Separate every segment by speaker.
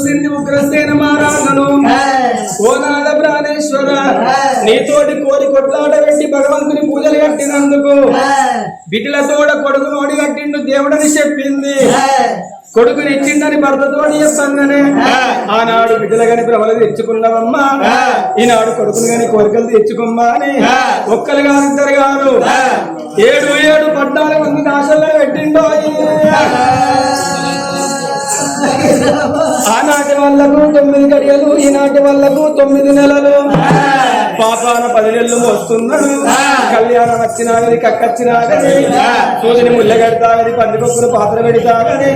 Speaker 1: చూసింది ఉగ్రసేన మహారాజును. ఓ నాద ప్రాణేశ్వర. నీతోటి కోరి కొట్లాట పెట్టి భగవంతుని పూజలు కట్టినందుకు బిడ్డలతోడ కొడుకును ఓడి కట్టిండు దేవుడని చెప్పింది. కొడుకుని ఇచ్చిందని భర్తతోటి చెప్పంగానే ఆనాడు బిడ్డలు గాని ప్రబల తెచ్చుకున్నావమ్మా. ఈనాడు కొడుకుని గాని కోరికలు తెచ్చుకోమ్మా అని ఒక్కరు గారు ఇద్దరు గారు ఏడు ఏడు పద్నాలుగు మంది నాశల్లో పెట్టిండో ఆనాటి వాళ్ళకు తొమ్మిది గడియలు ఈనాటి వాళ్ళకు తొమ్మిది నెలలు. పాపాన పది నెలలు వస్తున్నాడు కళ్యాణం వచ్చినాగది కక్కచ్చినాగది సూదిని ముళ్ళ కడతాగది పందిపప్పులు పాత్ర పెడతాగది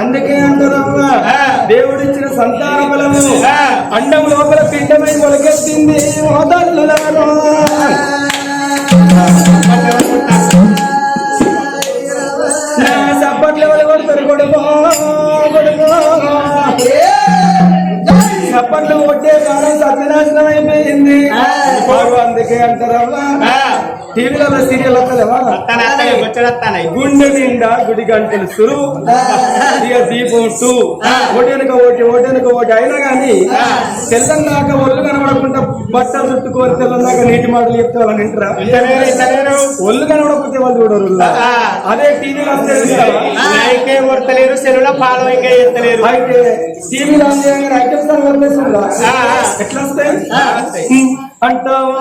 Speaker 1: అందుకే అంటారమ్మా దేవుడిచ్చిన సంతాన బలము. అండం లోపల పిండమై మొలకెత్తింది ఓ టీవీలలో సీరియల్ గుండె నిండా గుడి గంటలు సురు. ఇక దీపం టూ ఓటెనక ఓటి ఓటెనక ఓటి. అయినా గాని తెల్లందాక ఒళ్ళు కనబడకుండా బట్టలు చుట్టుకొని తెల్లందాక నీటి మాటలు చెప్తే వాళ్ళని వింటరా ఒళ్ళు కనబడకపోతే వాళ్ళు చూడరు అదే టీవీలో
Speaker 2: కొడతలేరు సెలవుల పాలు ఇంకా ఎత్తలేరు
Speaker 1: అయితే టీవీలో ఐటమ్స్? ఎట్లా వస్తాయి? అంటావా?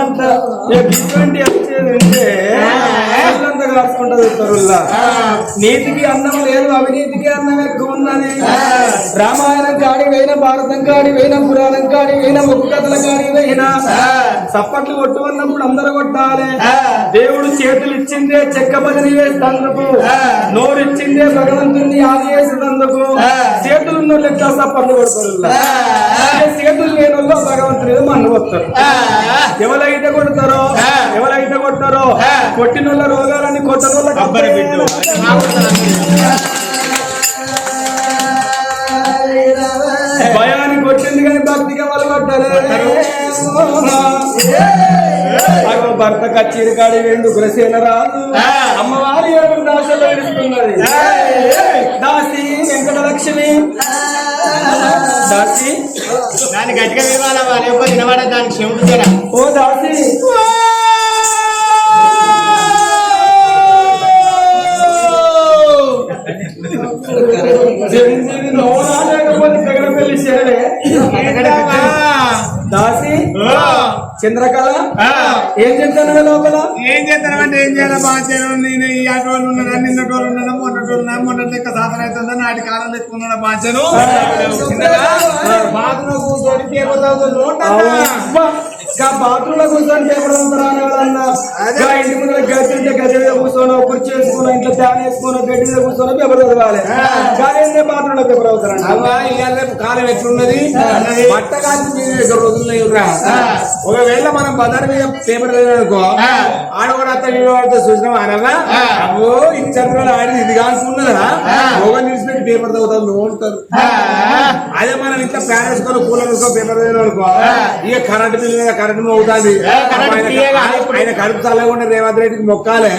Speaker 1: అంట. ఎటువంటి వచ్చేది కాసుకుంటా చూస్తారుల్లా నీతికి అన్నం లేదు అవినీతికి అన్నం ఎక్కువ ఉందని రామాయణం కాడి పోయిన భారతం కాడి పోయిన పురాణం కాడి పోయిన ముక్కు కథల కాడి పోయిన చప్పట్లు కొట్టు అన్నప్పుడు అందరూ కొట్టాలి. దేవుడు చేతులు ఇచ్చిందే చెక్క బదిలీ వేసినందుకు. నోరు ఇచ్చిందే భగవంతుని ఆది చేసినందుకు. చేతులు ఉన్న లెక్క చప్పట్లు కొడతారు? చేతులు లేని వాళ్ళు భగవంతుని మన్ను వస్తారు ఎవరైతే కొడతారో ఎవరైతే కొట్టారో కొట్టిన రోగాలని కొట్టని వాళ్ళ
Speaker 2: కొబ్బరి బిడ్డు.
Speaker 1: భయాన్ని కొట్టింది కానీ భక్తిగా వాళ్ళు కొట్టారు భర్త కచ్చేరి కాడి వేండు గురసేన రాదు అమ్మవారి ఏడు దాసలో దాసి వెంకటలక్ష్మి దాసి.
Speaker 2: దాని గట్టిగా వివాళ వినబడ దానికి చెవుడు
Speaker 1: ఓ దాసి. చిరంజీవి లేకపోతే దాసి చంద్రకళ ఏం చెప్తాను లోపల?
Speaker 2: ఏం చేస్తానంటే ఏం చేయాలి? బాధ్యత నేను ఈ అటోళ్ళు ఉన్నాను? నిన్నటి వాళ్ళు ఉన్నాను? మొన్నటి ఉన్నాను? మొన్నటి లెక్క సాధన అవుతుందా? నాటి కాలం లెక్క ఉన్నాడు బాధ్యను బాత్రూమ్ చదువుతూ
Speaker 1: బాత్రూమ్లో కూర్చొని పేపర్ ఎవరన్నా గా ఇంటి ముందు గది ఉంటే గది మీద కూర్చోనో కుర్చీ వేసుకోనో ఇంట్లో ఫ్యాన్ వేసుకోనో గడ్డి మీద కూర్చొని పేపర్ చదవాలి. కానీ బాత్రూమ్లో పేపర్
Speaker 2: ఇవాళ కాలం ఎట్లున్నది? బట్ట కాల్చి ఒకవేళ మనం బజార్ మీద పేపర్ అనుకో ఆడ కూడా అత్త వీడు వాడితో చూసినాం అనగా అబ్బో ఇది చంద్రులు ఆడి ఇది కానుకున్నదా ఒక నిలిచిపెట్టి పేపర్ చదువుతాం నువ్వు ఉంటారు అదే మనం ఇంట్లో ఫ్యాన్ వేసుకొని కూలర్ వేసుకో పేపర్ చదివిన అనుకో. ఇక కరెంట్ బిల్ మీద కరెంట్ అవుతుంది. ఆయన కడుపు చల్లకుండా రేవంత్ రెడ్డికి మొక్కాలే.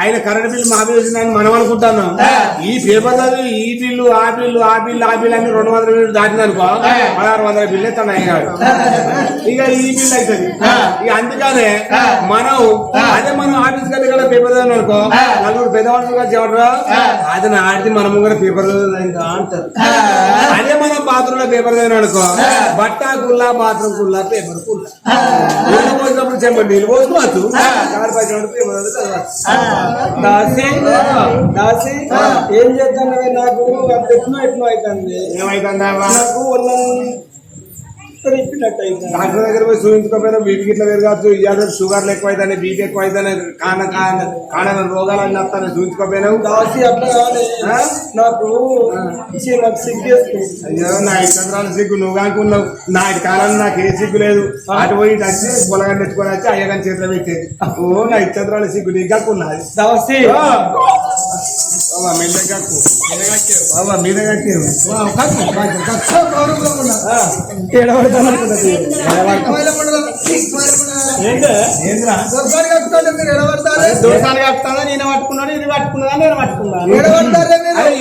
Speaker 2: ఆయన కరెంట్ బిల్ మాఫీ చేసిందని మనం అనుకుంటున్నాం ఈ పేపర్ చదివి ఈ బిల్లు ఆ బిల్లు ఆ బిల్లు ఆ బిల్లు అన్ని రెండు వందల బిల్లు దాటింది అనుకో పదహారు వందల బిల్లు తన అయ్యాడు ఇక ఈ బిల్లు అవుతుంది ఇక అందుకనే మనం అదే మనం ఆఫీస్ కూడా పేపర్ చదివిన అనుకో నలుగురు పెద్దవాళ్ళు చెప్పరా అది నా ఆడితే మనం కూడా పేపర్ అంటారు. అదే మనం బాత్రూమ్లో పేపర్ చదివిన అనుకో బట్ట కుల్లా బాత్రూమ్ కుల్లా పేపర్ కుల్లా పోసినప్పుడు చెంబడి నీళ్ళు పోసుకోవచ్చు కారు పైన పేపర్ చదవచ్చు
Speaker 1: దాసి దాసి ఏం చేద్దాం నాకు? అది ఎట్నో ఎట్నో అవుతుంది?
Speaker 2: ఏమైతుందా
Speaker 1: నాకు
Speaker 2: డాక్టర్ దగ్గర పోయి చూపించుకోకపోయినా బీపీ గిట్ల వేరు కావచ్చు ఇవాళ షుగర్లు ఎక్కువ అవుతాయి బీపీ ఎక్కువ అవుతాయి కాన కాన కాన రోగాలన్నీ వస్తాయి చూపించుకోపోయినావు
Speaker 1: దాసి అట్లా? నాకు నాకు సిగ్గేస్తుంది
Speaker 2: అయ్యో నా ఇష్టం సిగ్గు నువ్వు అనుకున్నావు. నాటి కాలం నాకు ఏ సిగ్గు లేదు. అటు పోయి ఇటు వచ్చి పొలగాన్ని తెచ్చుకొని వచ్చి అయ్యగాని చేతిలో పెట్టేది. ఓ నా ఇష్టం సిగ్గు నీకు కాకున్నది బాబా మెల్లగాకు బాబా మీద కట్టారు
Speaker 1: ఏడవడతాను కప్పుతాదా నేను పట్టుకున్నాను? ఇది పట్టుకున్నదా నేను పట్టుకున్నాను?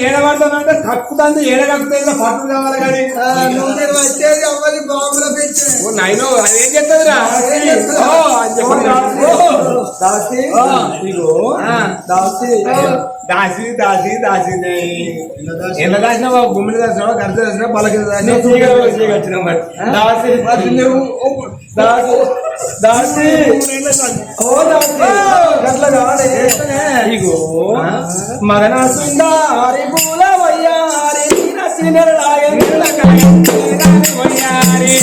Speaker 2: ఏడబడతానంటే కక్కుతాంది ఏడ కక్కుతుంది పట్టులు కావాలి కానీ. ఓ నాయనో అదేం చెప్తుందిరా
Speaker 1: దాసి. ఇగో దాసి.
Speaker 2: దాసి. దాసి దాసి ఎంత దాచినావా గుమ్మిడి దాచినావా గర్జ దాచినావా పలకి
Speaker 1: నేను చీకటి మరి? దాసి దాసి. దాసి ఓ దాసి గట్ల కాదే ఇగో మగన సుందారి పూల వయ్యారి నచ్చిన వయ్యారి.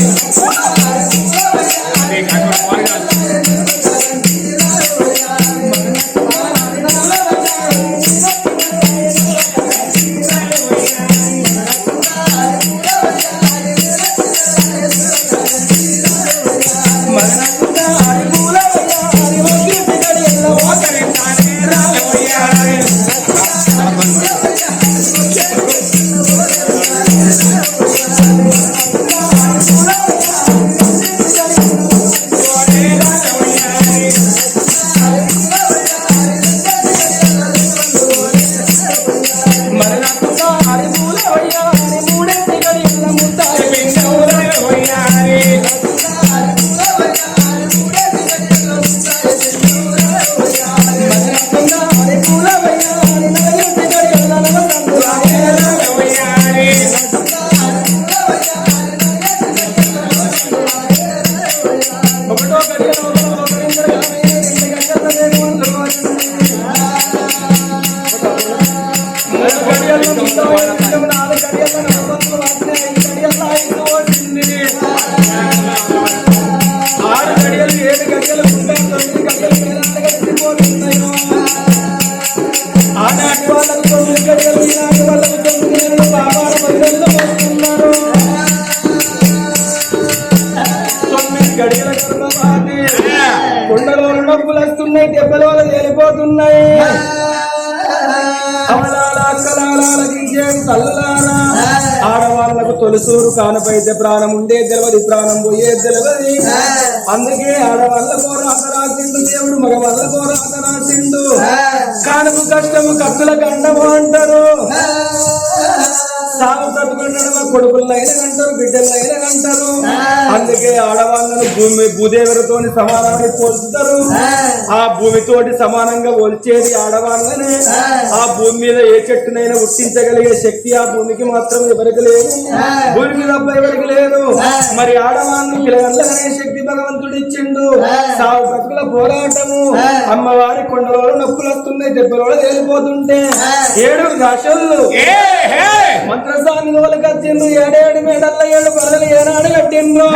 Speaker 1: ప్రాణం పోయే తెలియదు అందుకే ఆడవాళ్ళ కోరాత రాసిండు దేవుడు మగవాళ్ళ కోరాత రాసిండు కానుపు కష్టము కత్తుల గండము అంటారు. సాగు తట్టుకుండడం కొడుకులైన అంటారు బిడ్డలైన అంటారు. అందుకే ఆడవాళ్ళను భూమి భూదేవరితో సమానాన్ని పోల్చుతారు. ఆ. భూమితోటి సమానంగా పోల్చేది ఆడవాళ్ళనే. ఆ. భూమి మీద ఏ చెట్టునైనా ఉట్టించగలిగే శక్తి ఆ భూమికి మాత్రం ఎవరికి లేదు. భూమికి తప్ప ఎవరికి లేదు. మరి ఆడవాళ్ళను శక్తి భగవంతుడు ఇచ్చిండు సాగు బ్రతుకుల పోరాటము. అమ్మవారి కొండలో నొప్పులు వస్తున్నాయి దెబ్బలో తేలిపోతుంటే ఏడు దశలు
Speaker 2: ఏ హే
Speaker 1: మంత్రసాని వాళ్ళకి వచ్చిండ్రు ఏడేడు మేడల్ల ఏడు పరదలు ఏనాడు కట్టిండ్రు.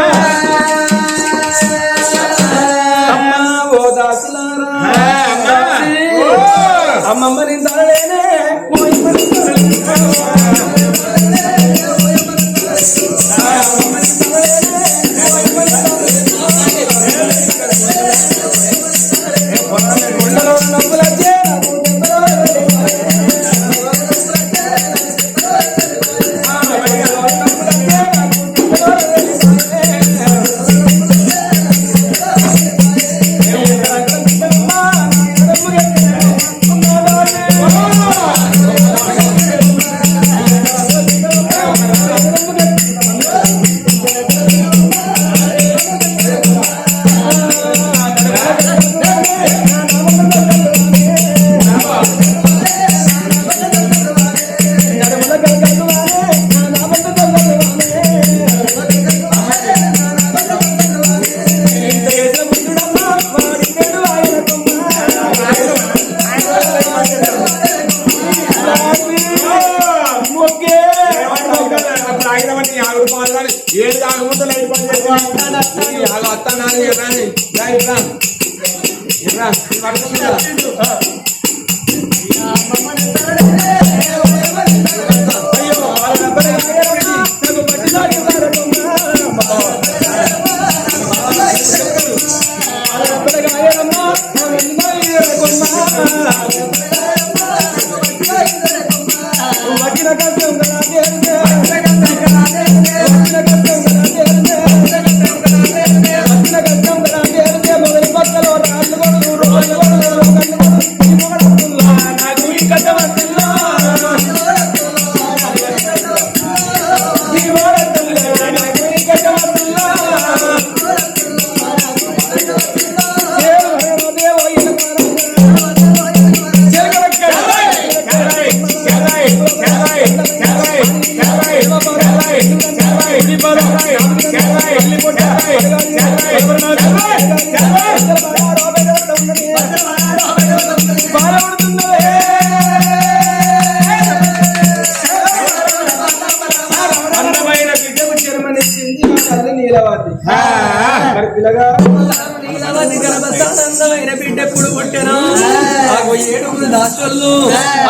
Speaker 1: అమ్మా ఓ దాసులారా. అమ్మమ్మ నిందాలేనే. పోయి ఏడుగురు దాసులు.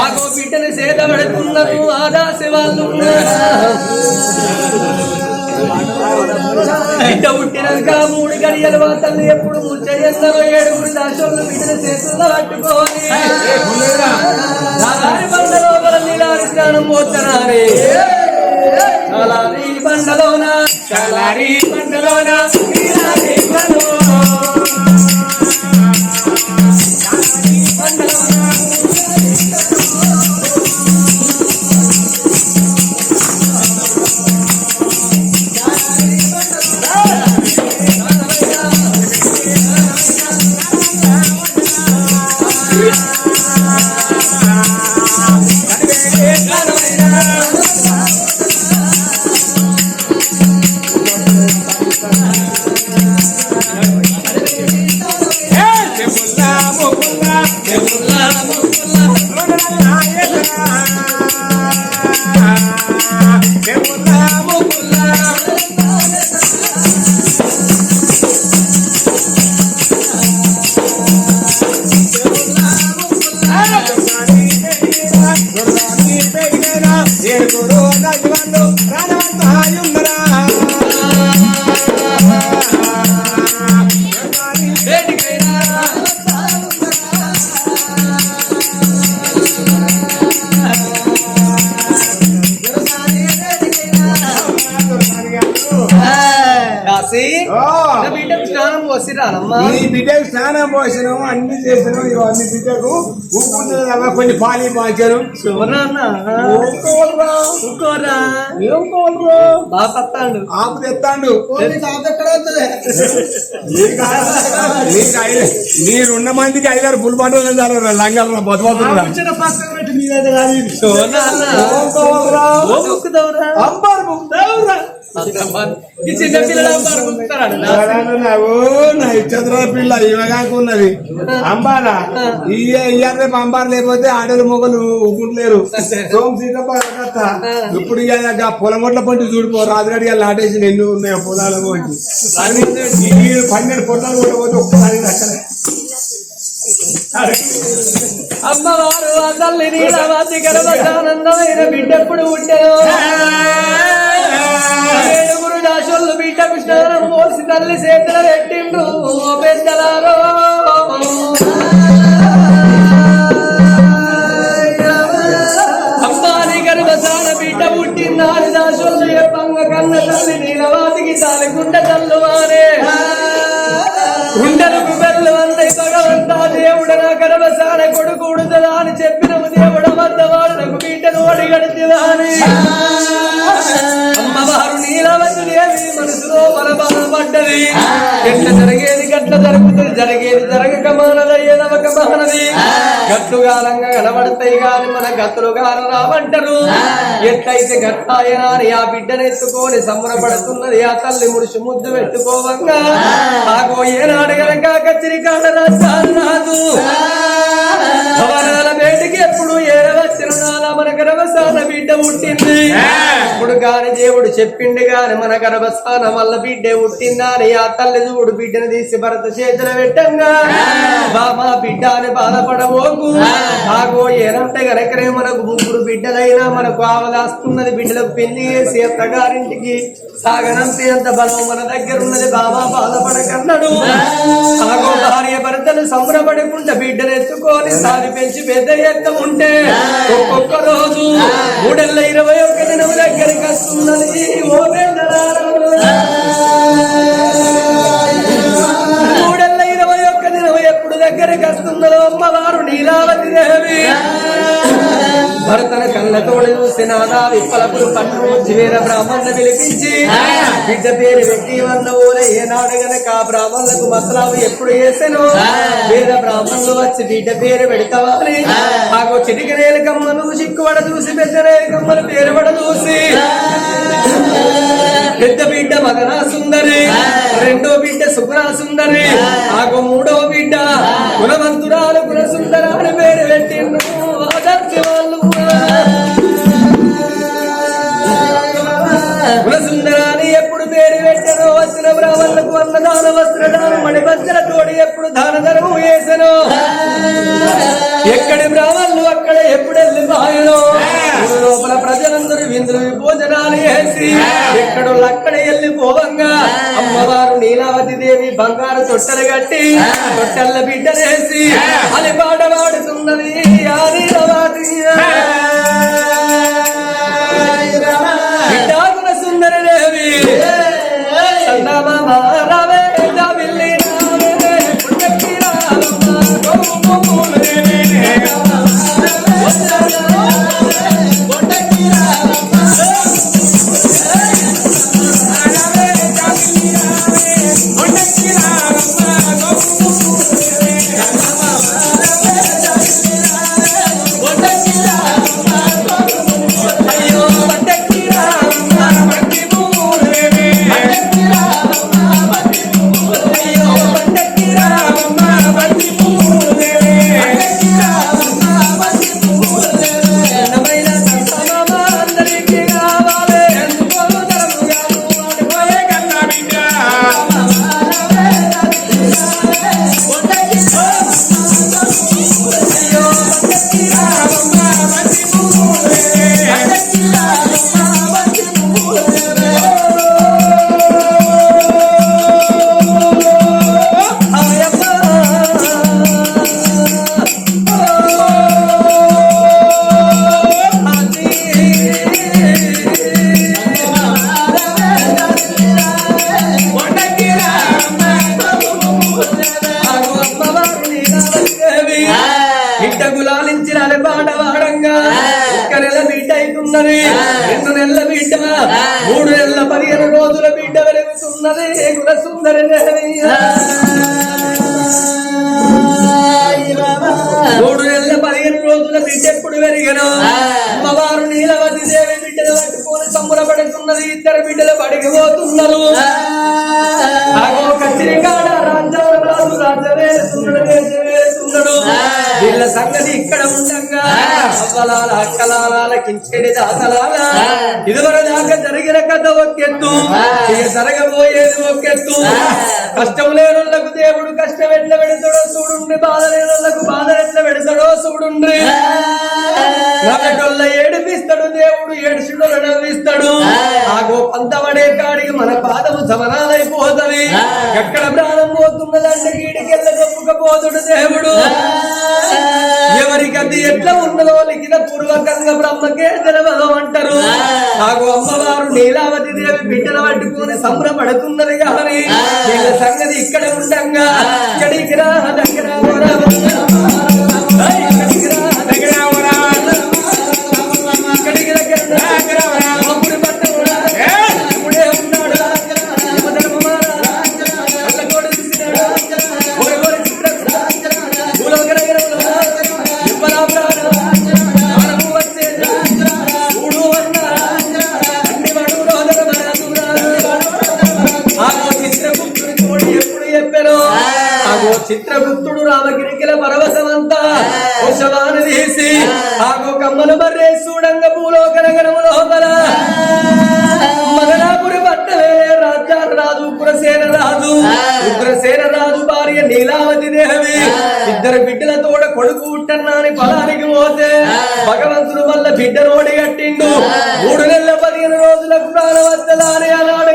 Speaker 1: ఆగో బిడ్డని సేద పెడుతున్నారు. ఆ దాసి వాళ్ళు. బిడ్డ పుట్టినాక మూడు గడియల వాతలు ఎప్పుడు ముచ్చయ్యన్నారో ఏడుగురు దాసులు బిడ్డని చేతుల్లో బండ లోపల నీలారి స్నానం పోతున్నారే. నాలారి బండలోన?
Speaker 2: చల్లారి పంటలోన
Speaker 1: నీలారి బండలోన రాసి నా బిడ్డకు స్నానం పోసిరానమ్మా.
Speaker 2: నీ బిడ్డకు స్నానం పోసినాము అన్ని చేసినాము ఇవన్నీ బిడ్డకు నీళ్ళగా కొన్ని పాలి పాచారు. ఏం కోరుకో
Speaker 1: బాగా పత్తాండు.
Speaker 2: ఆపు మందికి ఐదారు పంటలు చాలు లంగాలు బతుకుతున్నా
Speaker 1: ఓ ముక్కుదవురా
Speaker 2: అంబారు ముక్తావురా. పిల్ల అంబారా ఈ ఇయ్యాల రేపు అంబారు లేకపోతే ఆడలు మొగలు ఊపుకుంటలేరు సోమ కథ. ఇప్పుడు గా పొలం కొట్ల పంటి చూడిపో రాజుగాడి ఇవాళ నాటేసి ఎన్ని ఉన్నాయో పొలాలు పోయి. పన్నెండు పొలాలు కూడా పోతే ఒక్కసారి దక్కలే.
Speaker 1: అమ్మవారు ఆ తల్లి నీలవాతి గర్భానందమైన బిడ్డప్పుడు పుట్టెను ఏడుగురు దాసులు బిడ్డ స్నానం పోసి తల్లి చేతులు పెట్టిండు పెద్దలారో. బిడ్డను వారి. అమ్మవారు నీలవతి దేవి మనసులో మన ఎట్ల జరిగేది గట్ల జరుగుతుంది. జరిగేది జరగక మానదయ్యేదవక మానది గట్టుగాలంగా కనబడతాయి గాని మన గతులు గాన రావంటారు. ఎట్లయితే గట్టాయనారి ఆ బిడ్డనెత్తుకొని సంబరపడుతున్నది ఆ తల్లి మురుసు ముద్దు పెట్టుకోవంగా. ఆగో ఏనాడు గనక కచ్చిరికాడ రాదు. భవనాల బయటికి ఎప్పుడు ఏడవచ్చిన గర్భస్థాన బిడ్డ పుట్టింది. ఇప్పుడు గాని దేవుడు చెప్పిండు గాని మన గర్భస్థానం వల్ల బిడ్డ పుట్టిందని ఆ తల్లి చూడు బిడ్డను తీసి భరత చేతులు పెట్టంగా. బామా బిడ్డ అని బాధపడబోకు. ఆగో ఏనంటే గనకనే మనకు ముగ్గురు బిడ్డలైనా మనకు ఆవదాస్తున్నది బిడ్డలకు పెళ్ళి చేసి అత్తగారింటికి. సాగనంతే అంత బలం మన దగ్గర ఉన్నది బాబా బాధపడకన్నాడు ఆగో భార్య భర్తలు సంబరపడకుండా బిడ్డను ఎత్తుకొని సారి పెంచి పెద్ద ఎత్త ఉంటే ఒక్కొక్క రోజు మూడెళ్ళ ఇరవై ఒక్క దినం దగ్గరికి వస్తున్నది ఓ మూడెళ్ళ ఇరవై ఒక్క దినం ఎప్పుడు దగ్గరికి వస్తున్నదో అమ్మవారు నీలావతి దేవి. భరతన కళ్ళతోడు చూసి నాదా విప్పలపులు పన్ను జీవీర బ్రాహ్మణ పిలిపించి బిడ్డ పేరు పెట్టి వన్న ఊర ఏనాడు గనక బ్రాహ్మణులకు మసలావు ఎప్పుడు వేసాను? వేద బ్రాహ్మణులు వచ్చి బిడ్డ పేరు ఆగో చిటికనేలు కమ్మను చిక్కువడ చూసి పెద్ద చూసి పెద్ద బిడ్డ మదనా సుందరి రెండో బిడ్డ సుగుణ సుందరి ఆగో మూడో బిడ్డ గుణవంతురాలు గుణ సుందరాలు వస్త్రదానం మణిభద్ర తోడి ఎప్పుడు దాన ధర్మం వేసను? ఎక్కడి బ్రాహ్మణులు అక్కడ ఎప్పుడు వెళ్ళి లోపల ప్రజలందరూ విందులు భోజనాలు వేసి ఎక్కడోళ్ళు అక్కడ వెళ్ళి పోవంగా అమ్మవారు నీలావతి దేవి బంగారు తొట్టెలు కట్టి తొట్టెల్ల బిడ్డలేసి అది పాట పాడుతున్నది ఆ అక్కలాల కించెడి ఇదివర దాకా జరిగిన కథ ఒకెత్తు ఇక జరగబోయేది ఒకెత్తు కష్టం లేనులకు దేవుడు కష్టం ఎట్లా పెడతాడో చూడుండ్రి. బాధ లేనులకు బాధ ఎట్లా పెడతాడో చూడుండ్రి. ఏడిపిస్తాడు దేవుడు ఏడుచుడో నవ్విస్తాడు ఆగో పంతమడే కాడికి మన పాదము సమనాలైపోతది ఎక్కడ ప్రాణం పోతున్నదంటే గీడికెళ్ళ గొప్పకపోతుడు దేవుడు. ఎట్లా ఉన్నదో లిఖిత పూర్వకంగా బ్రహ్మకే తెలవదు అంటారు ఆగో అమ్మవారు నీలావతి దేవి బిడ్డలు పట్టుకొని సంబరపడుతున్నది కానీ వీళ్ళ సంగతి ఇక్కడ ఉండంగా. ఇక్కడికి రా దగ్గర చిత్రగుప్తుడు రామగిరికిల పరవశమంతా కుశవాన్ని తీసి ఆగో కమ్మలు మర్రే చూడంగ భూలోక నగరము లోపల. మగనాపురి పట్టలే రాజ్యాల రాజు ఉగ్రసేన రాజు. ఉగ్రసేన రాజు భార్య నీలావతి దేవి ఇద్దరు బిడ్డల తోడ కొడుకు పుట్టన్నాని పొలానికి పోతే భగవంతుడు వల్ల బిడ్డ నోడి కట్టిండు. మూడు నెలల పదిహేను రోజులకు ప్రాణవత్తలాని అన్నాడు.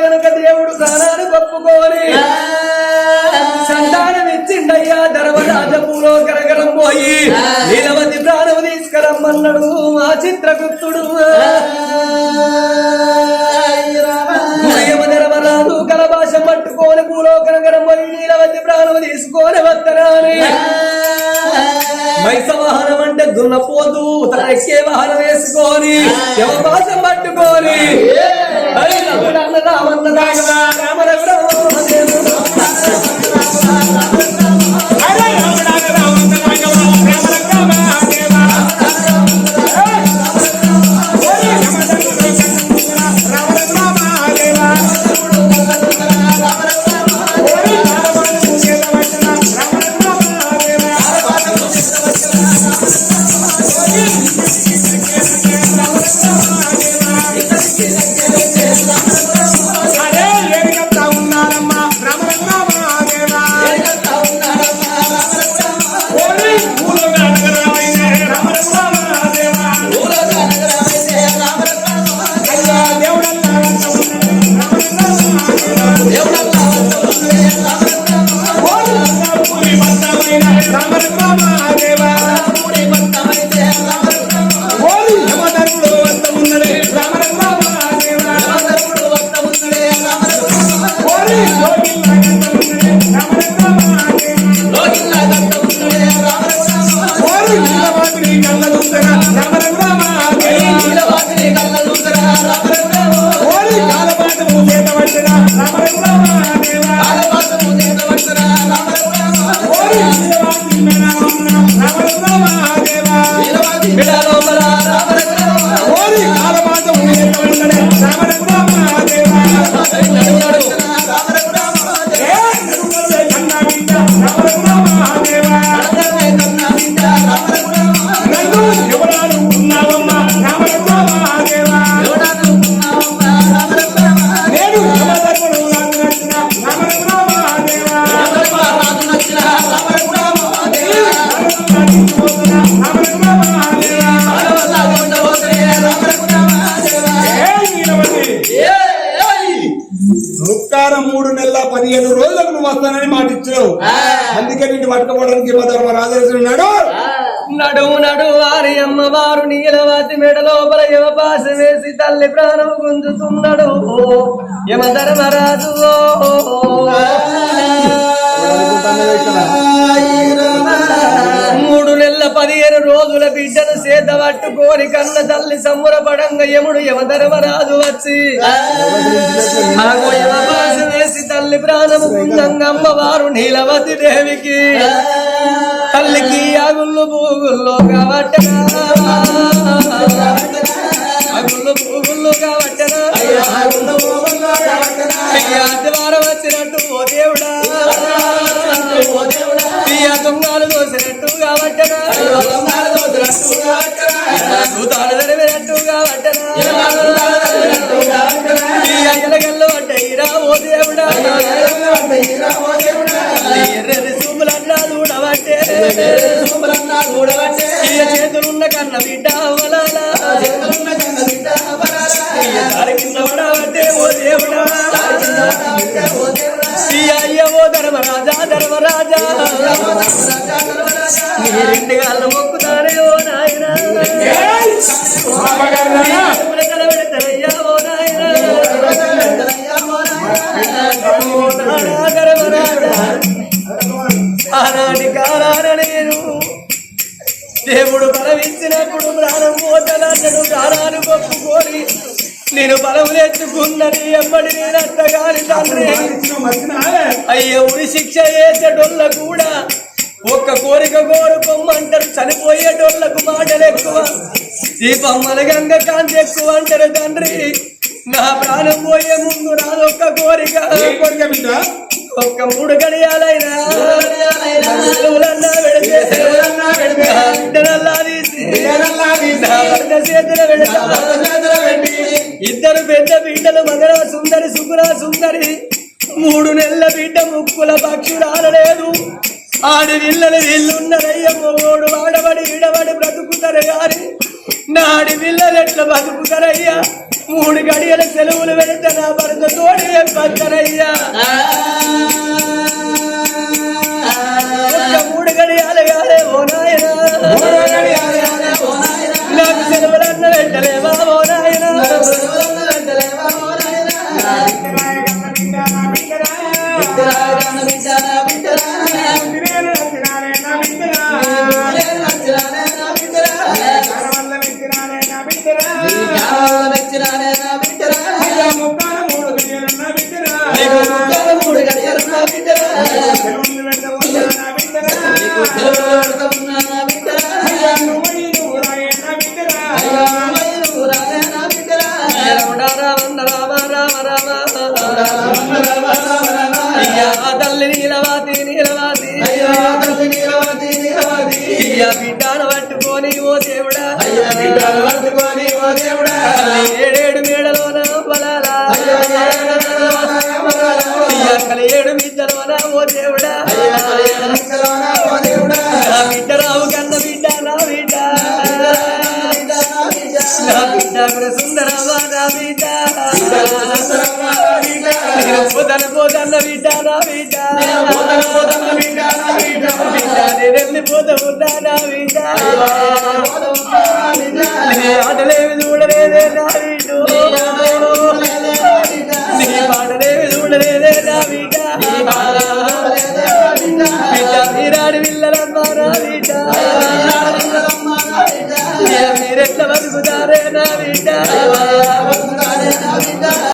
Speaker 1: ధర్మరాజ పూలో కరగరం పోయి నీలవతి ప్రాణం తీసుకురమ్మన్నాడు మా చిత్రగుప్తుడు. ధర్మరాజు కలభాష పట్టుకొని పూలో కరగరం పోయి నీలవతి ప్రాణం తీసుకొని వత్తరాని. మైస వాహనం అంటే దున్నపోతూ తన ఎక్కే వాహనం వేసుకొని యమపాసం పట్టుకొని. హరి రఘురామ రామన్న రాఘవ రామ నడువు నడువు వారి అమ్మవారు నీలవతి మెడ లోపల యమపాస వేసి తల్లి ప్రాణం గుంజుతున్నాడు. యమధర్మరాజు మూడు నెలల పదిహేను రోజుల బిడ్డను చేత పట్టుకోని కన్న తల్లి సమ్మురపడంగా యముడు యమధర్మరాజు వచ్చి. ఆగో తల్లి ప్రాణము గుంజంగా అమ్మవారు నీలవతి దేవికి. తల్లికి అగుళ్ళు పూగుల్లో కాబట్ట అగుళ్ళు పూగుల్లో కాబట్టనా ఆదివారం వచ్చినట్టు ఓ దేవుడా. ఈ దొంగలు దోసినట్టు కాబట్టనా భూతాలు జరిగినట్టు కాబట్టనా ఎర్రని చూపులన్నా చూడబట్టే ఈ చేతులున్న కన్న బిడ్డ అవలాలా ఈ దారి కింద పడబట్టే ఓ దేవుడా ఈ ధర్మరాజా ధర్మరాజా నీ రెండు గాళ్ళు మొక్కుతానే ఓ నాయనా. దేవుడు బలమిచ్చినప్పుడు ప్రాణం పోతలన్నడు ప్రాణాలు కొప్పుకొని నేను బలం తెచ్చుకున్నది ఎప్పటి నేనట్టగాని తండ్రి. అయ్య ఉరి శిక్ష వేసేటోళ్ళ కూడా ఒక్క కోరిక కోరుకోమంటారు చనిపోయేటోళ్ళకు మాటలు ఎక్కువ. దీపమ్మల గంగ కాంతి ఎక్కువ అంటారు తండ్రి. నా ప్రాణం పోయే ముందు నాదొక్క కోరిక.
Speaker 2: కోరిక
Speaker 1: ఒక్క మూడు గడియాలైనా. ఇద్దరు పెద్ద బిడ్డలు మగర సుందరి సుగుణ సుందరి మూడు నెలల బిడ్డ ముక్కుల పక్షురాలలేదు ఆడి విల్లలు వీళ్ళున్నరయ్య మొగోడు వాడబడి విడబడి బ్రతుకుతారు గాని నాడి విల్లలు ఎట్లా బతుకుతారయ్యా మూడు గడియల సెలవులు పెడితే నా భర్త తోడి ఒక్క మూడు గడియాలు కాలే ఓ నాయనా. నాకు సెలవులన్న వెంటలేవా ఓ నాయనా? నీకు బిడ్డ నా